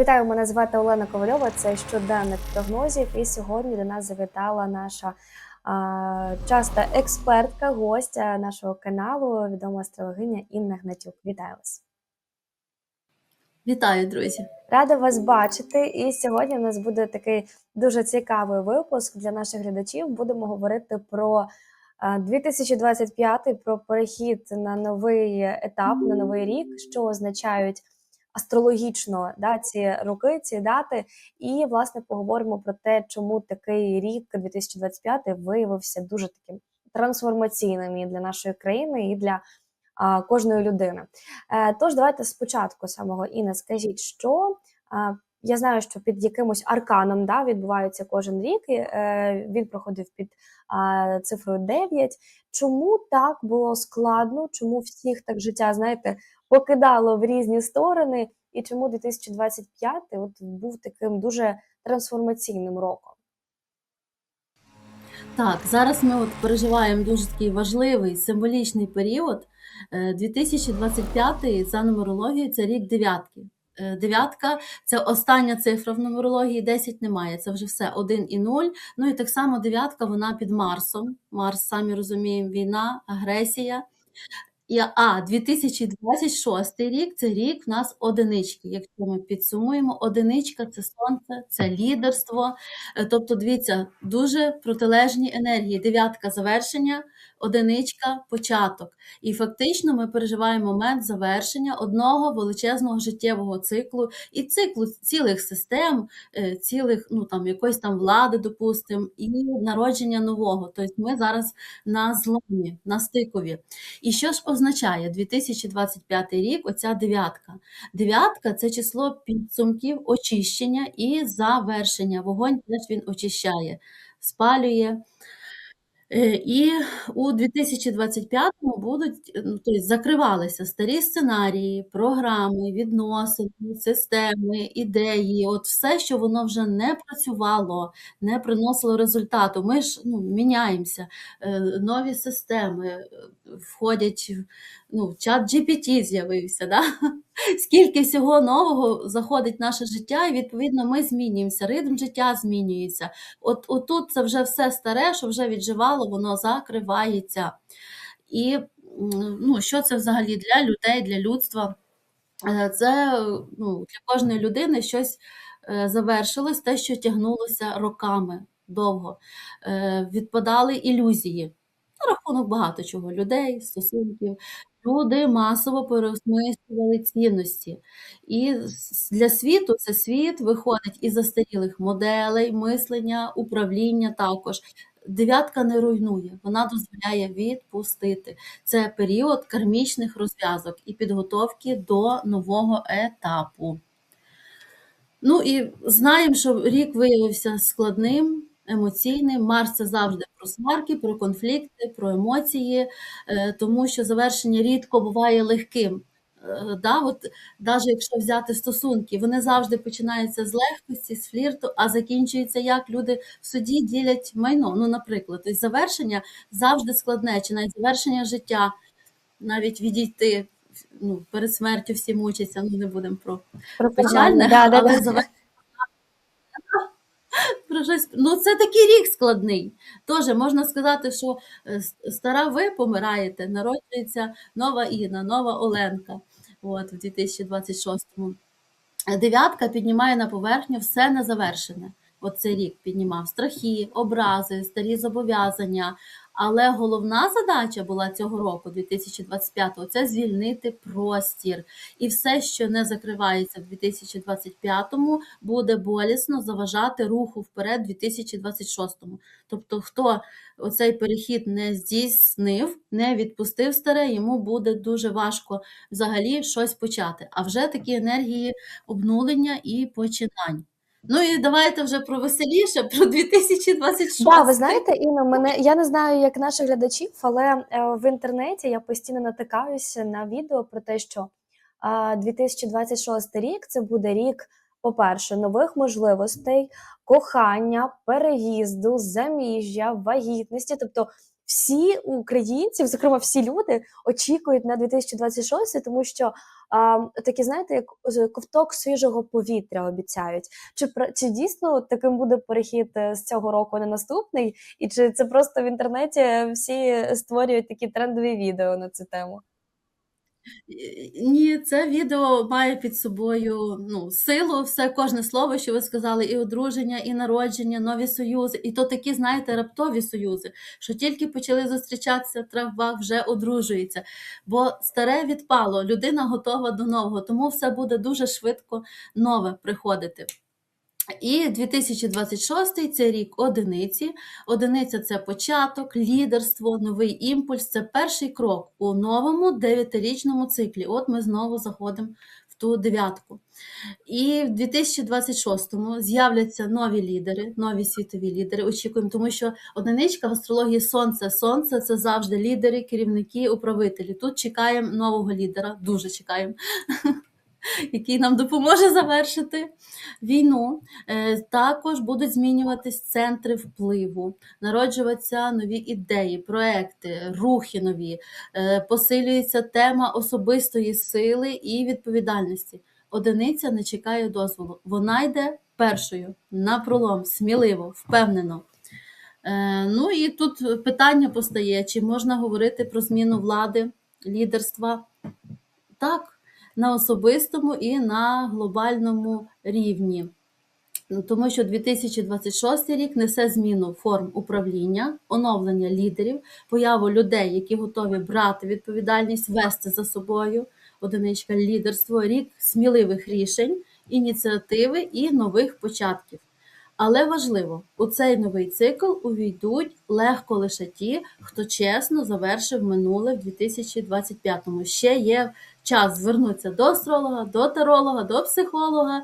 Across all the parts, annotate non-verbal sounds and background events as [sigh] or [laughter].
Вітаю, мене звати Олена Ковальова. Це щоденник прогнозів. І сьогодні до нас завітала наша а, часта експертка, гостя нашого каналу, відома астрологиня Інна Гнатюк. Вітаю вас! Вітаю, друзі! Рада вас бачити. І сьогодні у нас буде такий дуже цікавий випуск для наших глядачів. Будемо говорити про 2025, про перехід на новий етап, на новий рік, що означають астрологічно да, ці роки, ці дати. І власне поговоримо про те, чому такий рік 2025 виявився дуже таким трансформаційним і для нашої країни, і для а, кожної людини. Е, Тож давайте спочатку самого Інна, скажіть, що я знаю, що під якимось арканом да, відбувається кожен рік. і, е, Він проходив під а, цифрою 9. Чому так було складно? Чому всіх так життя, знаєте, покидало в різні сторони, і чому 2025 от був таким дуже трансформаційним роком? Так, зараз ми от переживаємо дуже такий важливий символічний період. Е, 2025 за нумерологією це рік дев'ятки. Е, Дев'ятка це остання цифра в нумерології, 10 немає. Це вже все 1 і 0. Ну і так само дев'ятка вона під Марсом. Марс, самі розуміємо, війна, агресія. А 2026 рік це рік в нас одинички. Якщо ми підсумуємо, одиничка це сонце, це лідерство. Е, Тобто, дивіться, дуже протилежні енергії. Дев'ятка завершення, одиничка початок. І фактично ми переживаємо момент завершення одного величезного життєвого циклу і циклу цілих систем, е, цілих ну там якоїсь там влади, допустимо, і народження нового. Тобто ми зараз на зломі, на стикові. І що ж означає 2025 рік? Оця дев'ятка. Дев'ятка це число підсумків, очищення і завершення. Вогонь теж він очищає, спалює. Е, І у 2025-му будуть ну, тобто закривалися старі сценарії, програми, відносини, системи, ідеї, от все, що воно вже не працювало, не приносило результату. Ми ж ну, міняємося, Е, нові системи е, входять, ну, чат GPT з'явився. Да? [laughs] Скільки всього нового заходить в наше життя, і відповідно ми змінюємося, ритм життя змінюється. От отут це вже все старе, що вже відживало, воно закривається. І ну, що це взагалі для людей, для людства? Е, Це ну, для кожної людини щось е, завершилось, те, що тягнулося роками довго. Е, Відпадали ілюзії рахунок багато чого людей, стосунків. Люди масово переосмислювали цінності. І для світу це світ виходить із застарілих моделей, мислення, управління також. Дев'ятка не руйнує, вона дозволяє відпустити. Це період кармічних розв'язок і підготовки до нового етапу. Ну і знаємо, що рік виявився складним, емоційним. Марс це завжди про сварки, про конфлікти, про емоції, е, тому що завершення рідко буває легким. Е, Да, от, навіть якщо взяти стосунки, вони завжди починаються з легкості, з флірту, а закінчуються як люди в суді ділять майно. Ну, наприклад, тобто завершення завжди складне, чи навіть завершення життя, навіть відійти. Ну, перед смертю всі мучаться, ну не будемо про Про печальне, да, але да. заве- щось. Ну, це такий рік складний. Тоже можна сказати, що е, стара ви помираєте, народжується нова Інна, нова Оленка. От, в 2026-му. Е, Дев'ятка піднімає на поверхню все незавершене. Оцей рік піднімав страхи, образи, старі зобов'язання. Але головна задача була цього року, 2025-го, це звільнити простір. І все, що не закривається в 2025-му, буде болісно заважати руху вперед 2026-му. Тобто, хто оцей перехід не здійснив, не відпустив старе, йому буде дуже важко взагалі щось почати. А вже такі енергії обнулення і починань. Ну і давайте вже про веселіше, про 2026. Да, ви знаєте, Інна, мене я не знаю, як наших глядачів, але е, в інтернеті я постійно натикаюся на відео про те, що а, 2026 рік це буде рік по-перше, нових можливостей, кохання, переїзду, заміжжя, вагітності. Тобто всі українці, зокрема всі люди, очікують на 2026, тому що а, такі, знаєте, як ковток свіжого повітря обіцяють. Чи чи дійсно таким буде перехід е, з цього року на наступний? І чи це просто в інтернеті всі створюють такі трендові відео на цю тему? Ні, це відео має під собою ну, силу, все кожне слово, що ви сказали, і одруження, і народження, нові союзи. І то такі, знаєте, раптові союзи, що тільки почали зустрічатися, трава вже одружується. Бо старе відпало, людина готова до нового, тому все буде дуже швидко нове приходити. І 2026 це рік одиниці. Одиниця це початок, лідерство, новий імпульс. Це перший крок у новому дев'ятирічному циклі. От ми знову заходимо в ту дев'ятку. І в 2026-му з'являться нові лідери, нові світові лідери. Очікуємо, тому що одиничка в астрології Сонце. Сонце це завжди лідери, керівники, управителі. Тут чекаємо нового лідера, дуже чекаємо. [laughs] Який нам допоможе завершити війну. Е, Також будуть змінюватись центри впливу, народжуватися нові ідеї, проекти, рухи нові, Е, посилюється тема особистої сили і відповідальності. Одиниця не чекає дозволу. Вона йде першою на пролом, сміливо, впевнено. Е, Ну і тут питання постає: чи можна говорити про зміну влади, лідерства? Так, на особистому і на глобальному рівні. Тому що 2026 рік несе зміну форм управління, оновлення лідерів, появу людей, які готові брати відповідальність, вести за собою одиничка лідерство, рік сміливих рішень, ініціативи і нових початків. Але важливо, у цей новий цикл увійдуть легко лише ті, хто чесно завершив минуле в 2025-му. Ще є час звернутися до астролога, до таролога, до психолога,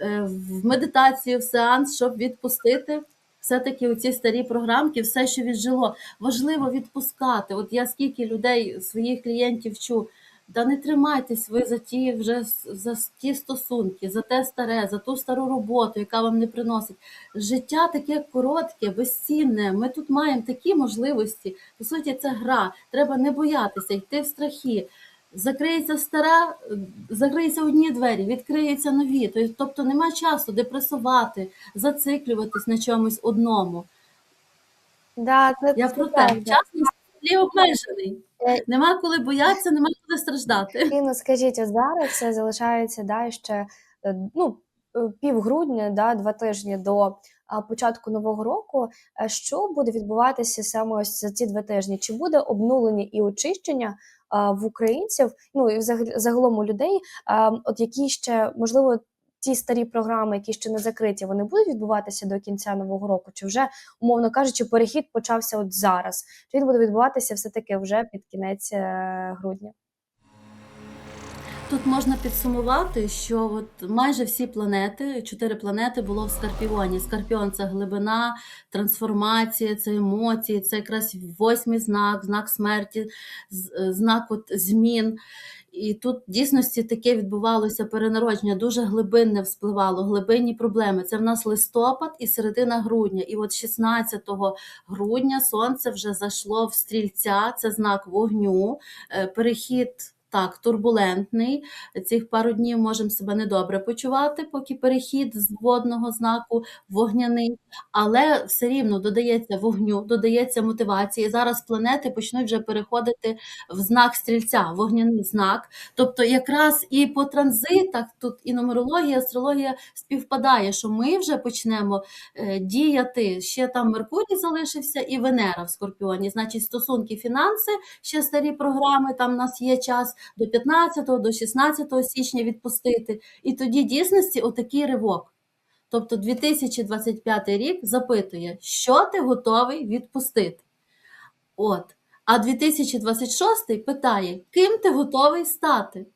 е, в медитацію, в сеанс, щоб відпустити все-таки оці старі програмки, все, що віджило. Важливо відпускати. От я скільки людей, своїх клієнтів вчу, да не тримайтесь ви за ті вже за ті стосунки, за те старе, за ту стару роботу, яка вам не приносить. Життя таке коротке, безцінне. Ми тут маємо такі можливості. По суті, це гра. Треба не боятися, йти в страхи. Закриється стара, закриються одні двері, відкриються нові. Тобто- немає часу депресувати, зациклюватись на чомусь одному. Да, це, Я про те, час на обмежений. Е, Нема коли боятися, нема коли страждати. Інно, скажіть, от зараз це залишається да, ще е, ну, е, півгрудня, да, два тижні до початку нового року. Е, Що буде відбуватися саме ось за ці два тижні? Чи буде обнулення і очищення в українців, ну і загалом у людей, от які ще можливо ті старі програми, які ще не закриті, вони будуть відбуватися до кінця нового року? Чи вже, умовно кажучи, перехід почався от зараз? Чи він буде відбуватися все-таки вже під кінець е, грудня? Тут можна підсумувати, що от майже всі планети, чотири планети було в Скорпіоні. Скорпіон це глибина, трансформація, це емоції, це якраз восьмий знак, знак смерті, е, знак от змін. І тут дійсності таке відбувалося перенародження, дуже глибинне вспливало, глибинні проблеми. Це в нас листопад і середина грудня. І от 16 грудня сонце вже зайшло в стрільця, це знак вогню, е, перехід. Так, турбулентний. Цих пару днів можемо себе недобре почувати, поки перехід з водного знаку вогняний, але все рівно додається вогню, додається мотивації. Зараз планети почнуть вже переходити в знак стрільця, вогняний знак. Тобто, якраз і по транзитах тут і нумерологія, астрологія співпадає, що ми вже почнемо е, діяти. Ще там Меркурій залишився і Венера в Скорпіоні. Значить, стосунки, фінанси, ще старі програми. Там у нас є час до 15 до 16 січня відпустити. І тоді дійсності отакий ривок. Тобто 2025 рік запитує, що ти готовий відпустити. От. А 2026 питає, ким ти готовий стати.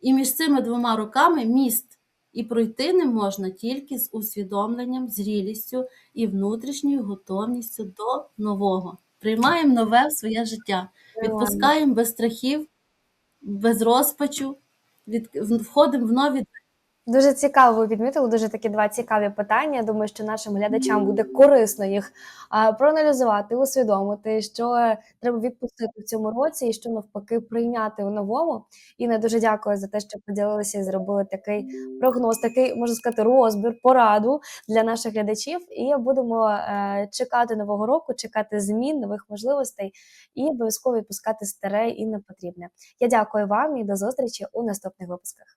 І між цими двома роками міст. І пройти не можна тільки з усвідомленням, зрілістю і внутрішньою готовністю до нового. Приймаємо нове в своє життя, відпускаємо без страхів, без розпачу, від... входимо в нові Дуже цікаво ви підмітили, дуже такі два цікаві питання. Думаю, що нашим глядачам буде корисно їх проаналізувати, усвідомити, що треба відпустити в цьому році, і що навпаки прийняти у новому. Інна, дуже дякую за те, що поділилися і зробили такий прогноз, такий можна сказати, розбір, пораду для наших глядачів. І будемо е, чекати нового року, чекати змін, нових можливостей і обов'язково відпускати старе і непотрібне. Я дякую вам і до зустрічі у наступних випусках.